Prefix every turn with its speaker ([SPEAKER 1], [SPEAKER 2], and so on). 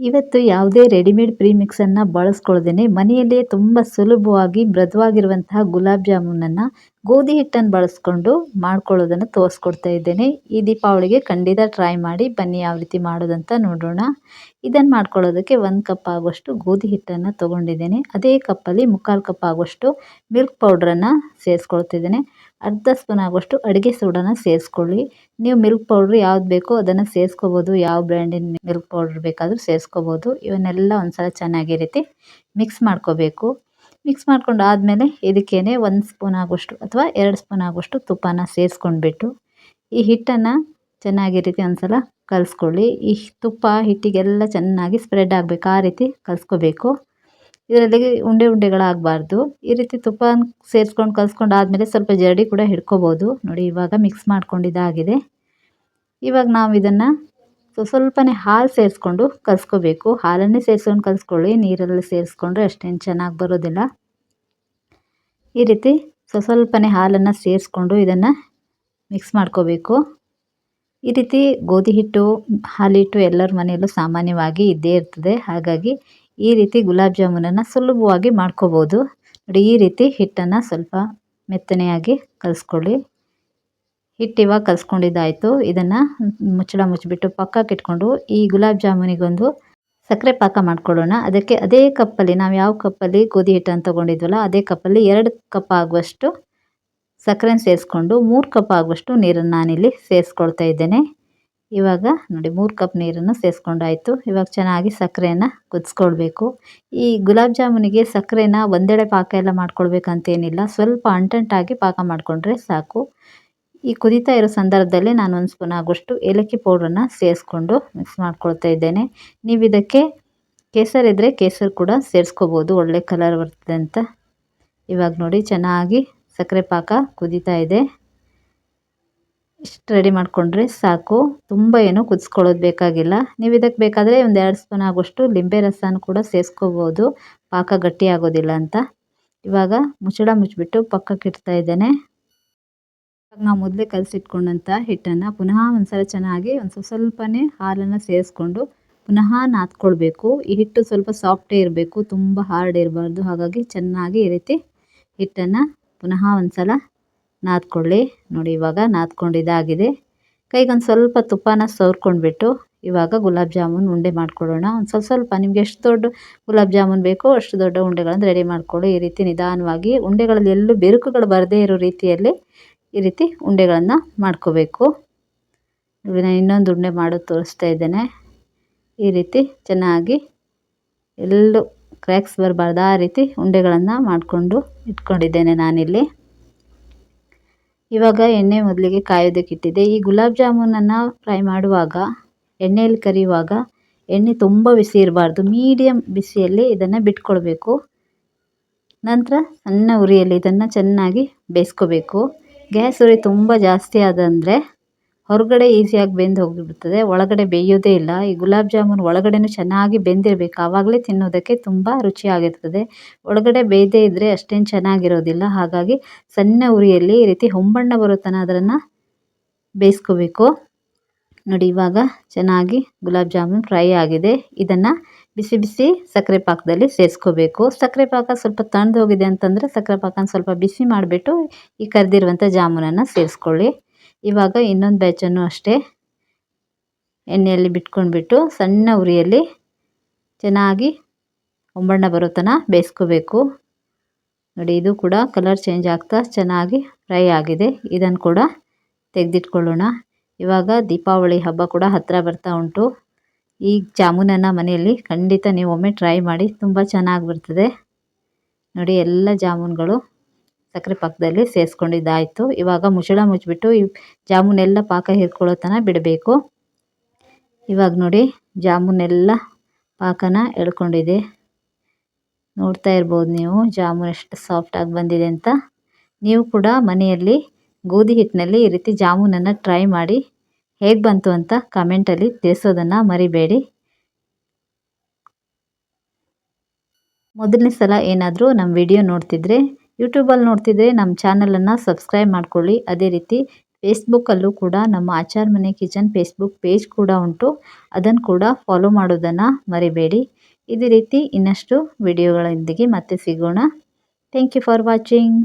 [SPEAKER 1] ಇವತ್ತು ಯಾವುದೇ ರೆಡಿಮೇಡ್ ಪ್ರೀಮಿಕ್ಸನ್ನು ಬಳಸ್ಕೊಳ್ದೇ ಮನೆಯಲ್ಲೇ ತುಂಬ ಸುಲಭವಾಗಿ ಮೃದುವಾಗಿರುವಂತಹ ಗುಲಾಬ್ ಜಾಮೂನನ್ನು ಗೋಧಿ ಹಿಟ್ಟನ್ನು ಬಳಸ್ಕೊಂಡು ಮಾಡ್ಕೊಳ್ಳೋದನ್ನು ತೋರಿಸ್ಕೊಡ್ತಾ ಇದ್ದೇನೆ. ಈ ದೀಪಾವಳಿಗೆ ಖಂಡಿತ ಟ್ರೈ ಮಾಡಿ, ಬನ್ನಿ ಯಾವ ರೀತಿ ಮಾಡೋದಂತ ನೋಡೋಣ. ಇದನ್ನು ಮಾಡ್ಕೊಳ್ಳೋದಕ್ಕೆ ಒಂದು ಕಪ್ ಆಗುವಷ್ಟು ಗೋಧಿ ಹಿಟ್ಟನ್ನು ತೊಗೊಂಡಿದ್ದೇನೆ. ಅದೇ ಕಪ್ಪಲ್ಲಿ ಮುಕ್ಕಾಲು ಕಪ್ ಆಗುವಷ್ಟು ಮಿಲ್ಕ್ ಪೌಡ್ರನ್ನು ಸೇರಿಸ್ಕೊಳ್ತಿದ್ದೇನೆ ಅರ್ಧ ಸ್ಪೂನ್ ಆಗುವಷ್ಟು ಅಡುಗೆ ಸೋಡಾನ ಸೇರಿಸ್ಕೊಳ್ಳಿ. ನೀವು ಮಿಲ್ಕ್ ಪೌಡ್ರ್ ಯಾವ್ದು ಬೇಕೋ ಅದನ್ನು ಸೇರಿಸ್ಕೋಬೋದು. ಯಾವ ಬ್ರ್ಯಾಂಡಿನ ಮಿಲ್ಕ್ ಪೌಡ್ರ್ ಬೇಕಾದರೂ ಸೇರಿಸ್ಕೋಬೋದು. ಇವನ್ನೆಲ್ಲ ಒಂದ್ಸಲ ಚೆನ್ನಾಗಿ ರೀತಿ ಮಿಕ್ಸ್ ಮಾಡ್ಕೋಬೇಕು. ಮಿಕ್ಸ್ ಮಾಡ್ಕೊಂಡು ಆದಮೇಲೆ ಇದಕ್ಕೇನೆ ಒಂದು ಸ್ಪೂನ್ ಆಗುವಷ್ಟು ಅಥವಾ ಎರಡು ಸ್ಪೂನ್ ಆಗೋಷ್ಟು ತುಪ್ಪನ ಸೇರಿಸ್ಕೊಂಡ್ಬಿಟ್ಟು ಈ ಹಿಟ್ಟನ್ನು ಚೆನ್ನಾಗಿ ರೀತಿ ಒಂದ್ಸಲ ಕಲಿಸ್ಕೊಳ್ಳಿ. ಈ ತುಪ್ಪ ಹಿಟ್ಟಿಗೆಲ್ಲ ಚೆನ್ನಾಗಿ ಸ್ಪ್ರೆಡ್ ಆಗಬೇಕು, ಆ ರೀತಿ ಕಲಿಸ್ಕೋಬೇಕು. ಇದರಲ್ಲಿ ಉಂಡೆ ಉಂಡೆಗಳಾಗಬಾರ್ದು. ಈ ರೀತಿ ತುಪ್ಪ ಸೇರಿಸ್ಕೊಂಡು ಕಲಿಸ್ಕೊಂಡು ಆದಮೇಲೆ ಸ್ವಲ್ಪ ಜರಡಿ ಕೂಡ ಹಿಡ್ಕೋಬೋದು. ನೋಡಿ ಇವಾಗ ಮಿಕ್ಸ್ ಮಾಡ್ಕೊಂಡಿದ್ದಾಗಿದೆ. ಇವಾಗ ನಾವು ಇದನ್ನು ಸ್ವಲ್ಪನೇ ಹಾಲು ಸೇರಿಸ್ಕೊಂಡು ಕಲಿಸ್ಕೋಬೇಕು. ಹಾಲನ್ನೇ ಸೇರಿಸ್ಕೊಂಡು ಕಲಿಸ್ಕೊಳ್ಳಿ. ನೀರಲ್ಲಿ ಸೇರಿಸ್ಕೊಂಡ್ರೆ ಅಷ್ಟೇನು ಚೆನ್ನಾಗಿ ಬರೋದಿಲ್ಲ. ಈ ರೀತಿ ಸ್ವಲ್ಪನೇ ಹಾಲನ್ನು ಸೇರಿಸ್ಕೊಂಡು ಇದನ್ನು ಮಿಕ್ಸ್ ಮಾಡ್ಕೋಬೇಕು. ಈ ರೀತಿ ಗೋಧಿ ಹಿಟ್ಟು ಹಾಲಿಟ್ಟು ಎಲ್ಲರ ಮನೆಯಲ್ಲೂ ಸಾಮಾನ್ಯವಾಗಿ ಇದ್ದೇ ಇರ್ತದೆ. ಹಾಗಾಗಿ ಈ ರೀತಿ ಗುಲಾಬ್ ಜಾಮೂನನ್ನು ಸುಲಭವಾಗಿ ಮಾಡ್ಕೋಬೋದು. ನೋಡಿ, ಈ ರೀತಿ ಹಿಟ್ಟನ್ನು ಸ್ವಲ್ಪ ಮೆತ್ತನೆಯಾಗಿ ಕಲಿಸ್ಕೊಳ್ಳಿ. ಹಿಟ್ಟು ಇವಾಗ ಕಲಿಸ್ಕೊಂಡಿದ್ದಾಯಿತು. ಇದನ್ನು ಮುಚ್ಚಳ ಮುಚ್ಚಿಬಿಟ್ಟು ಪಕ್ಕಕ್ಕೆ ಇಟ್ಕೊಂಡು ಈ ಗುಲಾಬ್ ಜಾಮೂನಿಗೊಂದು ಸಕ್ಕರೆ ಪಾಕ ಮಾಡ್ಕೊಳ್ಳೋಣ. ಅದಕ್ಕೆ ಅದೇ ಕಪ್ಪಲ್ಲಿ, ನಾವು ಯಾವ ಕಪ್ಪಲ್ಲಿ ಗೋಧಿ ಹಿಟ್ಟನ್ನು ತೊಗೊಂಡಿದ್ವಲ್ಲ, ಅದೇ ಕಪ್ಪಲ್ಲಿ ಎರಡು ಕಪ್ ಆಗುವಷ್ಟು ಸಕ್ಕರೆನ ಸೇರಿಸ್ಕೊಂಡು, ಮೂರು ಕಪ್ ಆಗುವಷ್ಟು ನೀರನ್ನು ನಾನಿಲ್ಲಿ ಸೇರಿಸ್ಕೊಳ್ತಾ ಇದ್ದೇನೆ. ಇವಾಗ ನೋಡಿ, ಮೂರು ಕಪ್ ನೀರನ್ನು ಸೇರಿಸ್ಕೊಂಡಾಯಿತು. ಇವಾಗ ಚೆನ್ನಾಗಿ ಸಕ್ಕರೆಯನ್ನು ಕುದಿಸ್ಕೊಳ್ಬೇಕು. ಈ ಗುಲಾಬ್ ಜಾಮೂನಿಗೆ ಸಕ್ಕರೆನ ಒಂದೆಡೆ ಪಾಕ ಎಲ್ಲ ಮಾಡ್ಕೊಳ್ಬೇಕಂತೇನಿಲ್ಲ, ಸ್ವಲ್ಪ ಅಂಟಂಟಾಗಿ ಪಾಕ ಮಾಡಿಕೊಂಡ್ರೆ ಸಾಕು. ಈ ಕುದೀತಾ ಇರೋ ಸಂದರ್ಭದಲ್ಲಿ ನಾನು ಒಂದು ಸ್ಪೂನ್ ಆಗುವಷ್ಟು ಏಲಕ್ಕಿ ಪೌಡ್ರನ್ನ ಸೇರಿಸ್ಕೊಂಡು ಮಿಕ್ಸ್ ಮಾಡ್ಕೊಳ್ತಾ ಇದ್ದೇನೆ. ನೀವು ಇದಕ್ಕೆ ಕೇಸರ್ ಇದ್ದರೆ ಕೇಸರಿ ಕೂಡ ಸೇರಿಸ್ಕೋಬೋದು. ಒಳ್ಳೆ ಕಲರ್ ಬರ್ತದೆ ಅಂತ. ಇವಾಗ ನೋಡಿ ಚೆನ್ನಾಗಿ ಸಕ್ಕರೆ ಪಾಕ ಕುದೀತಾ ಇದೆ. ಇಷ್ಟು ರೆಡಿ ಮಾಡಿಕೊಂಡ್ರೆ ಸಾಕು. ತುಂಬ ಏನು ಕುದಿಸ್ಕೊಳ್ಳೋದು ಬೇಕಾಗಿಲ್ಲ. ನೀವು ಇದಕ್ಕೆ ಬೇಕಾದರೆ ಒಂದು ಎರಡು ಸ್ಪೂನ್ ಆಗುವಷ್ಟು ಲಿಂಬೆ ರಸನ ಕೂಡ ಸೇರಿಸ್ಕೋಬೋದು. ಪಾಕ ಗಟ್ಟಿ ಆಗೋದಿಲ್ಲ ಅಂತ. ಇವಾಗ ಮುಚ್ಚಳ ಮುಚ್ಚಿಬಿಟ್ಟು ಪಕ್ಕಕ್ಕೆ ಇಡ್ತಾ ಇದ್ದೇನೆ. ನಾವು ಮೊದಲೇ ಕಲಸಿಟ್ಕೊಂಡಂಥ ಹಿಟ್ಟನ್ನು ಪುನಃ ಒಂದ್ಸಲ ಚೆನ್ನಾಗಿ ಒಂದು ಸ್ವಲ್ಪನೇ ಹಾಲನ್ನು ಸೇರಿಸ್ಕೊಂಡು ಪುನಃ ನಾದ್ಕೊಳ್ಬೇಕು. ಈ ಹಿಟ್ಟು ಸ್ವಲ್ಪ ಸಾಫ್ಟೇ ಇರಬೇಕು, ತುಂಬ ಹಾರ್ಡ್ ಇರಬಾರ್ದು. ಹಾಗಾಗಿ ಚೆನ್ನಾಗಿ ಈ ರೀತಿ ಹಿಟ್ಟನ್ನು ಪುನಃ ಒಂದ್ಸಲ ನಾದ್ಕೊಳ್ಳಿ. ನೋಡಿ, ಇವಾಗ ನಾದ್ಕೊಂಡಿದ್ದಾಗಿದೆ ಕೈಗೊಂದು ಸ್ವಲ್ಪ ತುಪ್ಪನ ಸವರ್ಕೊಂಡ್ಬಿಟ್ಟು ಇವಾಗ ಗುಲಾಬ್ ಜಾಮೂನ್ ಉಂಡೆ ಮಾಡ್ಕೊಳ್ಳೋಣ. ಒಂದು ಸ್ವಲ್ಪ ಸ್ವಲ್ಪ ನಿಮ್ಗೆ ಎಷ್ಟು ದೊಡ್ಡ ಗುಲಾಬ್ ಜಾಮೂನ್ ಬೇಕೋ ಅಷ್ಟು ದೊಡ್ಡ ಉಂಡೆಗಳನ್ನು ರೆಡಿ ಮಾಡ್ಕೊಳ್ಳಿ. ಈ ರೀತಿ ನಿಧಾನವಾಗಿ ಉಂಡೆಗಳಲ್ಲಿ ಎಲ್ಲೂ ಬಿರುಕುಗಳು ಬರದೇ ಇರೋ ರೀತಿಯಲ್ಲಿ ಈ ರೀತಿ ಉಂಡೆಗಳನ್ನು ಮಾಡ್ಕೋಬೇಕು. ನಾನು ಇನ್ನೊಂದು ಉಂಡೆ ಮಾಡೋದು ತೋರಿಸ್ತಾ ಇದ್ದೇನೆ. ಈ ರೀತಿ ಚೆನ್ನಾಗಿ ಎಲ್ಲೂ ಕ್ರ್ಯಾಕ್ಸ್ ಬರಬಾರ್ದು ಆ ರೀತಿ ಉಂಡೆಗಳನ್ನು ಮಾಡಿಕೊಂಡು ಇಟ್ಕೊಂಡಿದ್ದೇನೆ ನಾನಿಲ್ಲಿ. ಇವಾಗ ಎಣ್ಣೆ ಮೊದಲಿಗೆ ಕಾಯೋದಕ್ಕೆ ಇಟ್ಟಿದ್ದೆ. ಈ ಗುಲಾಬ್ ಜಾಮೂನನ್ನು ಫ್ರೈ ಮಾಡುವಾಗ, ಎಣ್ಣೆಯಲ್ಲಿ ಕರಿಯುವಾಗ ಎಣ್ಣೆ ತುಂಬ ಬಿಸಿ ಇರಬಾರ್ದು. ಮೀಡಿಯಮ್ ಬಿಸಿಯಲ್ಲಿ ಇದನ್ನು ಬಿಟ್ಕೊಳ್ಬೇಕು ನಂತರ ಸಣ್ಣ ಉರಿಯಲ್ಲಿ ಇದನ್ನು ಚೆನ್ನಾಗಿ ಬೇಯಿಸ್ಕೋಬೇಕು. ಗ್ಯಾಸ್ ಉರಿ ತುಂಬ ಜಾಸ್ತಿ ಆದಂದರೆ ಹೊರಗಡೆ ಈಸಿಯಾಗಿ ಬೆಂದು ಹೋಗಿಬಿಡ್ತದೆ. ಒಳಗಡೆ ಬೇಯೋದೇ ಇಲ್ಲ. ಈ ಗುಲಾಬ್ ಜಾಮೂನ್ ಒಳಗಡೆನೂ ಚೆನ್ನಾಗಿ ಬೆಂದಿರಬೇಕು. ಆವಾಗಲೇ ತಿನ್ನೋದಕ್ಕೆ ತುಂಬ ರುಚಿಯಾಗಿರ್ತದೆ. ಒಳಗಡೆ ಬೇಯದೇ ಇದ್ದರೆ ಅಷ್ಟೇನು ಚೆನ್ನಾಗಿರೋದಿಲ್ಲ. ಹಾಗಾಗಿ ಸಣ್ಣ ಉರಿಯಲ್ಲಿ ಈ ರೀತಿ ಹೊಂಬಣ್ಣ ಬರೋ ಅದನ್ನು ಬೇಯಿಸ್ಕೋಬೇಕು. ನೋಡಿ, ಇವಾಗ ಚೆನ್ನಾಗಿ ಗುಲಾಬ್ ಜಾಮೂನ್ ಫ್ರೈ ಆಗಿದೆ. ಇದನ್ನು ಬಿಸಿ ಬಿಸಿ ಸಕ್ಕರೆ ಪಾಕದಲ್ಲಿ ಸೇರಿಸ್ಕೋಬೇಕು. ಸಕ್ಕರೆ ಪಾಕ ಸ್ವಲ್ಪ ತಣ್ಣದು ಹೋಗಿದೆ ಅಂತಂದರೆ ಸಕ್ಕರೆ ಪಾಕನ ಸ್ವಲ್ಪ ಬಿಸಿ ಮಾಡಿಬಿಟ್ಟು ಈ ಕರೆದಿರುವಂಥ ಜಾಮೂನನ್ನು ಸೇರಿಸ್ಕೊಳ್ಳಿ. ಇವಾಗ ಇನ್ನೊಂದು ಬ್ಯಾಚನ್ನು ಅಷ್ಟೇ ಎಣ್ಣೆಯಲ್ಲಿ ಬಿಟ್ಕೊಂಡ್ಬಿಟ್ಟು ಸಣ್ಣ ಉರಿಯಲ್ಲಿ ಚೆನ್ನಾಗಿ ಒಂಬಣ್ಣ ಬರೋ ತನಕ ಬೇಯಿಸ್ಕೋಬೇಕು. ನೋಡಿ, ಇದು ಕೂಡ ಕಲರ್ ಚೇಂಜ್ ಆಗ್ತಾ ಚೆನ್ನಾಗಿ ಫ್ರೈ ಆಗಿದೆ. ಇದನ್ನು ಕೂಡ ತೆಗೆದಿಟ್ಕೊಳ್ಳೋಣ. ಇವಾಗ ದೀಪಾವಳಿ ಹಬ್ಬ ಕೂಡ ಹತ್ತಿರ ಬರ್ತಾ ಉಂಟು. ಈ ಜಾಮೂನನ್ನು ಮನೆಯಲ್ಲಿ ಖಂಡಿತ ನೀವು ಒಮ್ಮೆ ಟ್ರೈ ಮಾಡಿ ತುಂಬ ಚೆನ್ನಾಗಿ ಬರ್ತದೆ. ನೋಡಿ ಎಲ್ಲ ಜಾಮೂನುಗಳು ಸಕ್ಕರೆ ಪಾಕದಲ್ಲಿ ಸೇರಿಸ್ಕೊಂಡಿದ್ದಾಯಿತು. ಇವಾಗ ಮುಚ್ಚಳ ಮುಚ್ಚಿಬಿಟ್ಟು ಈ ಜಾಮೂನೆಲ್ಲ ಪಾಕ ಹಿರ್ಕೊಳ್ಳೋ ತನಕ ಬಿಡಬೇಕು. ಇವಾಗ ನೋಡಿ ಜಾಮೂನೆಲ್ಲ ಪಾಕನ ಎಳ್ಕೊಂಡಿದೆ. ನೋಡ್ತಾ ಇರ್ಬೋದು ನೀವು ಜಾಮೂನ್ ಎಷ್ಟು ಸಾಫ್ಟಾಗಿ ಬಂದಿದೆ ಅಂತ. ನೀವು ಕೂಡ ಮನೆಯಲ್ಲಿ ಗೋಧಿ ಹಿಟ್ಟಿನಲ್ಲಿ ಈ ರೀತಿ ಜಾಮೂನನ್ನು ಟ್ರೈ ಮಾಡಿ ಹೇಗೆ ಬಂತು ಅಂತ ಕಮೆಂಟಲ್ಲಿ ತಿಳಿಸೋದನ್ನು ಮರಿಬೇಡಿ. ಮೊದಲನೇ ಸಲ ಏನಾದರೂ ನಮ್ಮ ವಿಡಿಯೋ ನೋಡ್ತಿದ್ರೆ ಯೂಟ್ಯೂಬಲ್ಲಿ ನೋಡ್ತಿದ್ರೆ ನಮ್ಮ ಚಾನಲನ್ನು ಸಬ್ಸ್ಕ್ರೈಬ್ ಮಾಡ್ಕೊಳ್ಳಿ. ಅದೇ ರೀತಿ ಫೇಸ್ಬುಕ್ಕಲ್ಲೂ ಕೂಡ ನಮ್ಮ ಆಚಾರ ಮನೆ ಕಿಚನ್ ಫೇಸ್ಬುಕ್ ಪೇಜ್ ಕೂಡ ಉಂಟು. ಅದನ್ನು ಕೂಡ ಫಾಲೋ ಮಾಡೋದನ್ನು ಮರಿಬೇಡಿ. ಇದೇ ರೀತಿ ಇನ್ನಷ್ಟು ವಿಡಿಯೋಗಳೊಂದಿಗೆ ಮತ್ತೆ ಸಿಗೋಣ. Thank you for watching